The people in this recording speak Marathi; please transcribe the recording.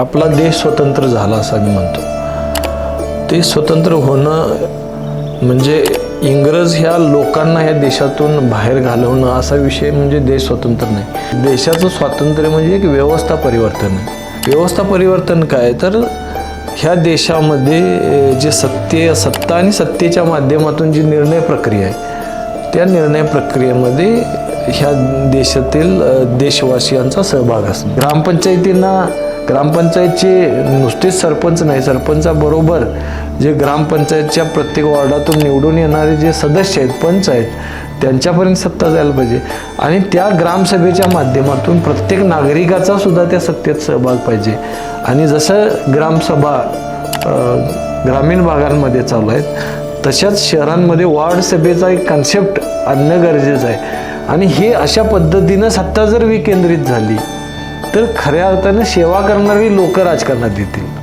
आपला देश स्वतंत्र झाला असं मी म्हणतो. ते स्वतंत्र होणं म्हणजे इंग्रज ह्या लोकांना ह्या देशातून बाहेर घालवणं असा विषय म्हणजे देश स्वतंत्र नाही. देशाचं स्वातंत्र्य म्हणजे एक व्यवस्था परिवर्तन आहे. व्यवस्था परिवर्तन काय? तर ह्या देशामध्ये जे सत्य सत्ता आणि सत्तेच्या माध्यमातून जी निर्णय प्रक्रिया आहे त्या निर्णय प्रक्रियेमध्ये ह्या देशातील देशवासियांचा सहभाग असतो ग्रामपंचायतींना ग्रामपंचायतचे नुसतेच सरपंच नाही सरपंचाबरोबर जे ग्रामपंचायतच्या प्रत्येक वॉर्डातून निवडून येणारे जे सदस्य आहेत पंच आहेत त्यांच्यापर्यंत सत्ता जायला पाहिजे. आणि त्या ग्रामसभेच्या माध्यमातून प्रत्येक नागरिकाचा सुद्धा त्या सत्तेत सहभाग पाहिजे. आणि जसं ग्रामसभा ग्रामीण भागांमध्ये चालू आहेत तशाच शहरांमध्ये वार्ड सभेचा एक कन्सेप्ट आणणं गरजेचं आहे. आणि हे अशा पद्धतीनं सत्ता जर विकेंद्रित झाली तर खऱ्या अर्थानं सेवा करणारी लोक राजकारणात येतील.